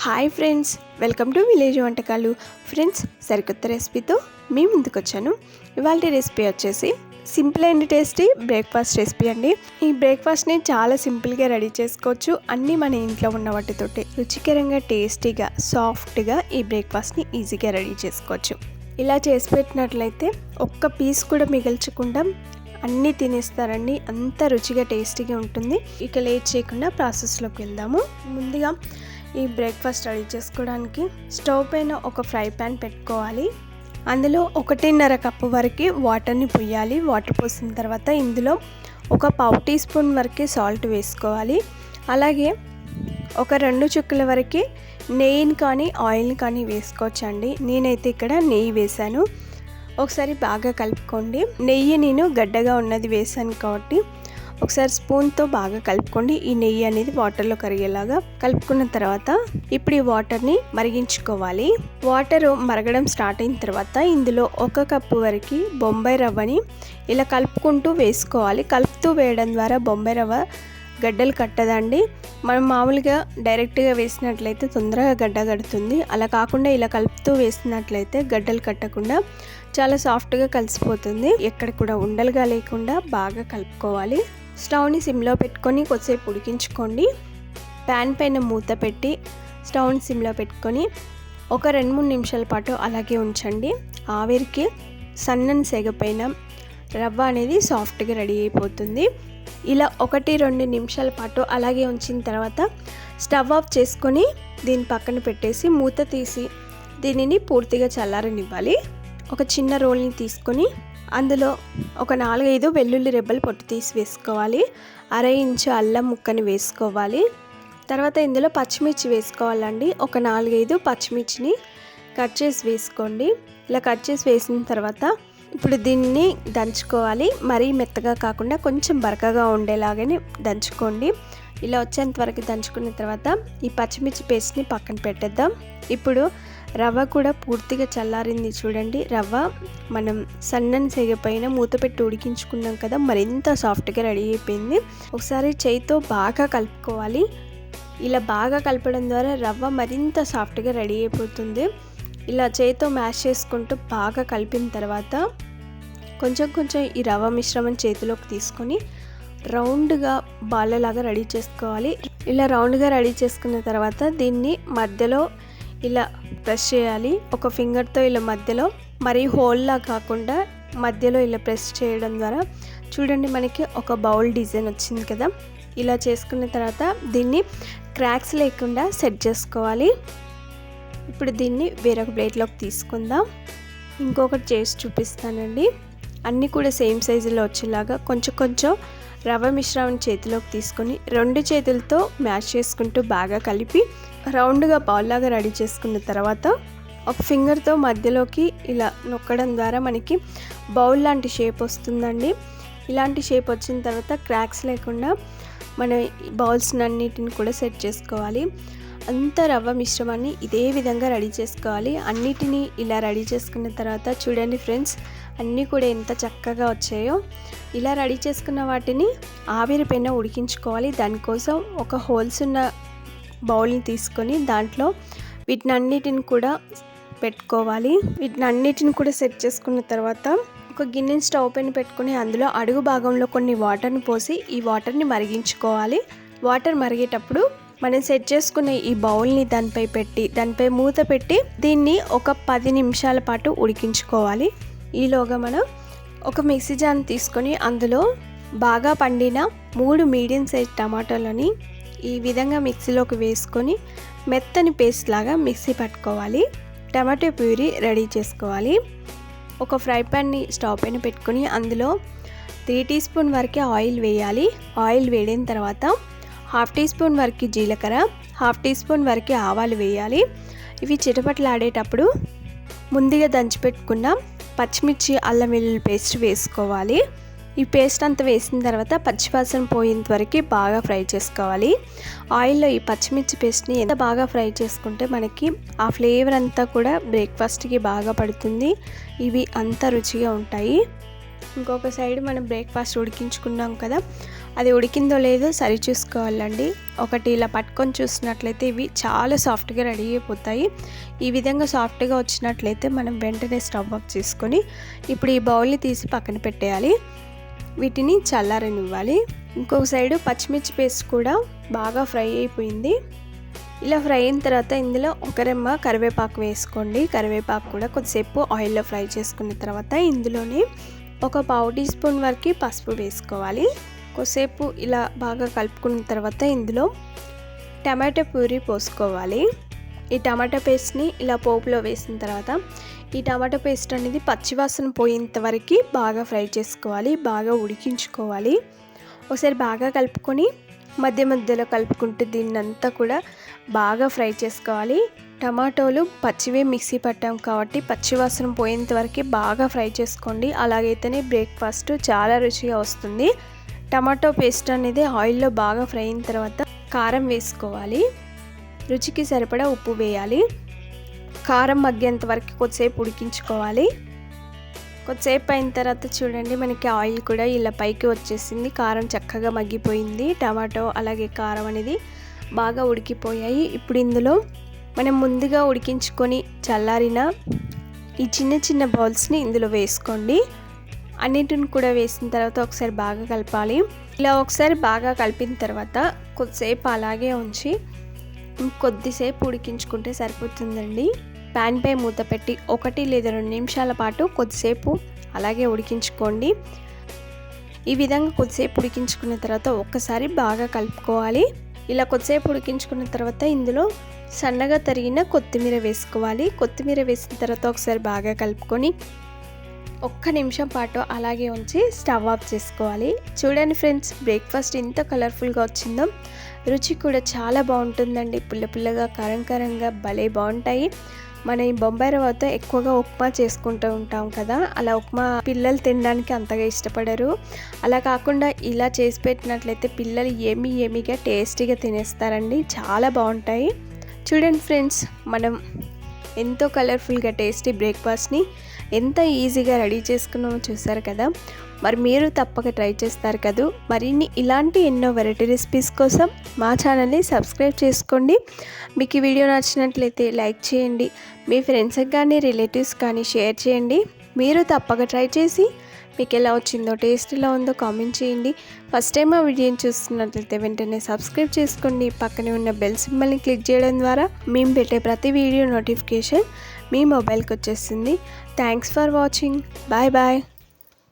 Hi friends welcome to village వంటకాలు. Friends సరికొత్త రెసిపీతో మీ ముందుకు వచ్చాను. ఇవాళ రెసిపీ వచ్చేసి simple and tasty breakfast recipe అండి. ఈ బ్రేక్ఫాస్ట్ని చాలా సింపుల్గా రెడీ చేసుకోవచ్చు. అన్నీ మన ఇంట్లో ఉన్న వాటితోటి రుచికరంగా టేస్టీగా సాఫ్ట్గా ఈ బ్రేక్ఫాస్ట్ని ఈజీగా రెడీ చేసుకోవచ్చు. ఇలా చేసి పెట్టినట్లయితే ఒక్క పీస్ కూడా మిగల్చకుండా అన్నీ తినేస్తారండి. అంత రుచిగా టేస్టీగా ఉంటుంది. ఇక లేట్ చేయకుండా ప్రాసెస్లోకి వెళ్దాము. ముందుగా ఈ బ్రేక్ఫాస్ట్ రెడీ చేసుకోవడానికి స్టవ్ పైన ఒక ఫ్రై ప్యాన్ పెట్టుకోవాలి. అందులో ఒకటిన్నర కప్పు వరకు వాటర్ని పొయ్యాలి వాటర్ పోసిన తర్వాత ఇందులో ఒక పావు టీ స్పూన్ వరకు సాల్ట్ వేసుకోవాలి. అలాగే ఒక రెండు చుక్కల వరకు నెయ్యిని కానీ ఆయిల్ని కానీ వేసుకోవచ్చండి. నేనైతే ఇక్కడ నెయ్యి వేశాను. ఒకసారి బాగా కలుపుకోండి. నెయ్యి నేను గడ్డగా ఉన్నది వేసాను కాబట్టి ఒకసారి స్పూన్తో బాగా కలుపుకోండి. ఈ నెయ్యి అనేది వాటర్లో కరిగేలాగా కలుపుకున్న తర్వాత ఇప్పుడు ఈ వాటర్ని మరిగించుకోవాలి. వాటర్ మరగడం స్టార్ట్ అయిన తర్వాత ఇందులో ఒక కప్పు వరకు బొంబాయి రవ్వని ఇలా కలుపుకుంటూ వేసుకోవాలి. కలుపుతూ వేయడం ద్వారా బొంబాయి రవ్వ గడ్డలు కట్టదండి. మనం మామూలుగా డైరెక్ట్గా వేసినట్లయితే తొందరగా గడ్డ కడుతుంది. అలా కాకుండా ఇలా కలుపుతూ వేసినట్లయితే గడ్డలు కట్టకుండా చాలా సాఫ్ట్గా కలిసిపోతుంది. ఎక్కడ కూడా ఉండలుగా లేకుండా బాగా కలుపుకోవాలి. స్టవ్ని సిమ్లో పెట్టుకొని కొద్దిసేపు ఉడికించుకోండి. ప్యాన్ పైన మూత పెట్టి స్టవ్ని సిమ్లో పెట్టుకొని ఒక రెండు మూడు నిమిషాల పాటు అలాగే ఉంచండి. ఆవిరికి సన్నని సెగ పైన రవ్వ అనేది సాఫ్ట్గా రెడీ అయిపోతుంది. ఇలా ఒకటి రెండు నిమిషాల పాటు అలాగే ఉంచిన తర్వాత స్టవ్ ఆఫ్ చేసుకొని దీని పక్కన పెట్టేసి మూత తీసి దీనిని పూర్తిగా చల్లారనివ్వాలి. ఒక చిన్న రోల్ని తీసుకొని అందులో ఒక నాలుగైదు వెల్లుల్లి రెబ్బలు పొట్టు తీసి వేసుకోవాలి. అర ఇంచు అల్లం ముక్కని వేసుకోవాలి. తర్వాత ఇందులో పచ్చిమిర్చి వేసుకోవాలండి. ఒక నాలుగైదు పచ్చిమిర్చిని కట్ చేసి వేసుకోండి. ఇలా కట్ చేసి వేసిన తర్వాత ఇప్పుడు దీన్ని దంచుకోవాలి. మరీ మెత్తగా కాకుండా కొంచెం బరకగా ఉండేలాగానే దంచుకోండి. ఇలా వచ్చేంత వరకు దంచుకున్న తర్వాత ఈ పచ్చిమిర్చి పేస్ట్ని పక్కన పెట్టేద్దాం. ఇప్పుడు రవ్వ కూడా పూర్తిగా చల్లారింది చూడండి. రవ్వ మనం సన్నని సెగపైన మూత పెట్టి ఉడికించుకున్నాం కదా మరింత సాఫ్ట్గా రెడీ అయిపోయింది. ఒకసారి చేయితో బాగా కలుపుకోవాలి. ఇలా బాగా కలపడం ద్వారా రవ్వ మరింత సాఫ్ట్గా రెడీ అయిపోతుంది. ఇలా చేయితో మ్యాష్ చేసుకుంటూ బాగా కలిపిన తర్వాత కొంచెం కొంచెం ఈ రవ్వ మిశ్రమం చేతిలోకి తీసుకొని రౌండ్గా బాలలాగా రెడీ చేసుకోవాలి. ఇలా రౌండ్గా రెడీ చేసుకున్న తర్వాత దీన్ని మధ్యలో ఇలా ప్రెస్ చేయాలి. ఒక ఫింగర్తో ఇలా మధ్యలో మరీ హోల్లా కాకుండా మధ్యలో ఇలా ప్రెస్ చేయడం ద్వారా చూడండి మనకి ఒక బౌల్ డిజైన్ వచ్చింది కదా. ఇలా చేసుకున్న తర్వాత దీన్ని క్రాక్స్ లేకుండా సెట్ చేసుకోవాలి. ఇప్పుడు దీన్ని వేరొక ప్లేట్లోకి తీసుకుందాం. ఇంకొకటి చేసి చూపిస్తానండి. అన్నీ కూడా సేమ్ సైజులో వచ్చేలాగా కొంచెం కొంచెం రవ్వ మిశ్రమం చేతిలోకి తీసుకొని రెండు చేతులతో మ్యాష్ చేసుకుంటూ బాగా కలిపి రౌండ్గా బాల్లాగా రెడీ చేసుకున్న తర్వాత ఒక ఫింగర్తో మధ్యలోకి ఇలా నొక్కడం ద్వారా మనకి బౌల్ లాంటి షేప్ వస్తుందండి. ఇలాంటి షేప్ వచ్చిన తర్వాత క్రాక్స్ లేకుండా మన బౌల్స్ అన్నిటిని కూడా సెట్ చేసుకోవాలి. అంత రవ్వ మిశ్రమాన్ని ఇదే విధంగా రెడీ చేసుకోవాలి. అన్నిటినీ ఇలా రెడీ చేసుకున్న తర్వాత చూడండి ఫ్రెండ్స్ అన్నీ కూడా ఎంత చక్కగా వచ్చాయో. ఇలా రెడీ చేసుకున్న వాటిని ఆవిరి పైన ఉడికించుకోవాలి. దానికోసం ఒక హోల్స్ ఉన్న బౌల్ని తీసుకొని దాంట్లో వీటిని అన్నిటిని కూడా పెట్టుకోవాలి. వీటిని అన్నిటిని కూడా సెట్ చేసుకున్న తర్వాత ఒక గిన్నెని స్టవ్ పైన పెట్టుకొని అందులో అడుగు భాగంలో కొన్ని వాటర్ని పోసి ఈ వాటర్ని మరిగించుకోవాలి. వాటర్ మరిగేటప్పుడు మనం సెట్ చేసుకున్న ఈ బౌల్ని దానిపై పెట్టి దానిపై మూత పెట్టి దీన్ని ఒక పది నిమిషాల పాటు ఉడికించుకోవాలి. ఈలోగా మనం ఒక మిక్సీ జాన్ తీసుకొని అందులో బాగా పండిన మూడు మీడియం సైజ్ టమాటాలని ఈ విధంగా మిక్సీలోకి వేసుకొని మెత్తని పేస్ట్ లాగా మిక్సీ పట్టుకోవాలి. టమాటో ప్యూరీ రెడీ చేసుకోవాలి. ఒక ఫ్రై ప్యాన్ని స్టవ్ పైన పెట్టుకొని అందులో త్రీ టీ స్పూన్ వరకే ఆయిల్ వేయాలి. ఆయిల్ వేడిన తర్వాత హాఫ్ టీ స్పూన్ వరకు జీలకర్ర హాఫ్ టీ స్పూన్ వరకు ఆవాలు వేయాలి. ఇవి చిటపట్లాడేటప్పుడు ముందుగా దంచిపెట్టుకున్న పచ్చిమిర్చి అల్లం వెల్లుల్లి పేస్ట్ వేసుకోవాలి. ఈ పేస్ట్ అంతా వేసిన తర్వాత పచ్చివాసన పోయేంత వరకు బాగా ఫ్రై చేసుకోవాలి. ఆయిల్లో ఈ పచ్చిమిర్చి పేస్ట్ని ఎంత బాగా ఫ్రై చేసుకుంటే మనకి ఆ ఫ్లేవర్ అంతా కూడా బ్రేక్ఫాస్ట్కి బాగా పడుతుంది. ఇవి అంత రుచిగా ఉంటాయి. ఇంకొక సైడ్ మనం బ్రేక్ఫాస్ట్ ఉడికించుకున్నాం కదా అది ఉడికిందో లేదో సరి చూసుకోవాలండి. ఒకటి ఇలా పట్టుకొని చూసినట్లయితే ఇవి చాలా సాఫ్ట్గా రెడీ అయిపోతాయి. ఈ విధంగా సాఫ్ట్గా వచ్చినట్లయితే మనం వెంటనే స్టవ్ ఆఫ్ చేసుకొని ఇప్పుడు ఈ బౌల్ని తీసి పక్కన పెట్టేయాలి. వీటిని చల్లారనివ్వాలి. ఇంకొక సైడు పచ్చిమిర్చి పేస్ట్ కూడా బాగా ఫ్రై అయిపోయింది. ఇలా ఫ్రై అయిన తర్వాత ఇందులో ఒక రెమ్మ కరివేపాకు వేసుకోండి. కరివేపాకు కూడా కొద్దిసేపు ఆయిల్లో ఫ్రై చేసుకున్న తర్వాత ఇందులోనే ఒక పావు టీ స్పూన్ వరకు పసుపు వేసుకోవాలి. కొద్దిసేపు ఇలా బాగా కలుపుకున్న తర్వాత ఇందులో టమాటో ప్యూరీ పోసుకోవాలి. ఈ టమాటా పేస్ట్ని ఇలా పోపులో వేసిన తర్వాత ఈ టమాటా పేస్ట్ అనేది పచ్చివాసన పోయేంత వరకు బాగా ఫ్రై చేసుకోవాలి బాగా ఉడికించుకోవాలి. ఒకసారి బాగా కలుపుకొని మధ్య మధ్యలో కలుపుకుంటూ దీన్ని అంతా కూడా బాగా ఫ్రై చేసుకోవాలి. టమాటోలు పచ్చివే మిక్సీ పట్టాం కాబట్టి పచ్చివాసన పోయేంత వరకు బాగా ఫ్రై చేసుకోండి. అలాగైతేనే బ్రేక్ఫాస్ట్ చాలా రుచిగా వస్తుంది. టమాటో పేస్ట్ అనేది ఆయిల్లో బాగా ఫ్రై అయిన తర్వాత కారం వేసుకోవాలి. రుచికి సరిపడా ఉప్పు వేయాలి. కారం మగ్గేంత వరకు కొద్దిసేపు ఉడికించుకోవాలి. కొద్దిసేపు అయిన తర్వాత చూడండి మనకి ఆయిల్ కూడా ఇలా పైకి వచ్చేసింది. కారం చక్కగా మగ్గిపోయింది. టమాటో అలాగే కారం అనేది బాగా ఉడికిపోయాయి. ఇప్పుడు ఇందులో మనం ముందుగా ఉడికించుకొని చల్లారిన ఈ చిన్న చిన్న బౌల్స్ని ఇందులో వేసుకోండి. అన్నిటిని కూడా వేసిన తర్వాత ఒకసారి బాగా కలపాలి. ఇలా ఒకసారి బాగా కలిపిన తర్వాత కొద్దిసేపు అలాగే ఉంచి కొద్దిసేపు ఉడికించుకుంటే సరిపోతుందండి. ప్యాన్ పై మూత పెట్టి ఒకటి లేదా రెండు నిమిషాల పాటు కొద్దిసేపు అలాగే ఉడికించుకోండి. ఈ విధంగా కొద్దిసేపు ఉడికించుకున్న తర్వాత ఒక్కసారి బాగా కలుపుకోవాలి. ఇలా కొద్దిసేపు ఉడికించుకున్న తర్వాత ఇందులో సన్నగా తరిగిన కొత్తిమీర వేసుకోవాలి. కొత్తిమీర వేసిన తర్వాత ఒకసారి బాగా కలుపుకొని ఒక్క నిమిషం పాటు అలాగే ఉంచి స్టవ్ ఆఫ్ చేసుకోవాలి. చూడండి ఫ్రెండ్స్ బ్రేక్ఫాస్ట్ ఎంత కలర్ఫుల్గా వచ్చిందో. రుచి కూడా చాలా బాగుంటుందండి. పుల్ల పుల్లగా కారం కారంగా భలే బాగుంటాయి. మన ఈ బొంబాయి రవ్వతో ఎక్కువగా ఉప్మా చేసుకుంటూ ఉంటాం కదా. అలా ఉప్మా పిల్లలు తినడానికి అంతగా ఇష్టపడరు. అలా కాకుండా ఇలా చేసి పెట్టినట్లయితే పిల్లలు ఏమి ఏమిగా టేస్టీగా తినేస్తారండి. చాలా బాగుంటాయి. చూడండి ఫ్రెండ్స్ మనం ఎంతో కలర్ఫుల్గా టేస్టీ బ్రేక్ఫాస్ట్ని ఎంత ఈజీగా రెడీ చేసుకున్నామో చూసారు కదా? మరి మీరు తప్పక ట్రై చేస్తారు కదా? మరిన్ని ఇలాంటి ఎన్నో వెరైటీ రెసిపీస్ కోసం మా ఛానల్ని సబ్స్క్రైబ్ చేసుకోండి. మీకు ఈ వీడియో నచ్చినట్లయితే లైక్ చేయండి. మీ ఫ్రెండ్స్కి కానీ రిలేటివ్స్ కానీ షేర్ చేయండి. మీరు తప్పక ట్రై చేసి మీకు ఎలా వచ్చిందో టేస్ట్ ఎలా ఉందో కామెంట్ చేయండి. ఫస్ట్ టైం ఆ వీడియోని చూస్తున్నట్లయితే వెంటనే సబ్స్క్రైబ్ చేసుకోండి. పక్కనే ఉన్న బెల్ సింబల్ని క్లిక్ చేయడం ద్వారా మేము పెట్టే ప్రతి వీడియో నోటిఫికేషన్ మీ మొబైల్కి వచ్చేస్తుంది thanks for watching bye bye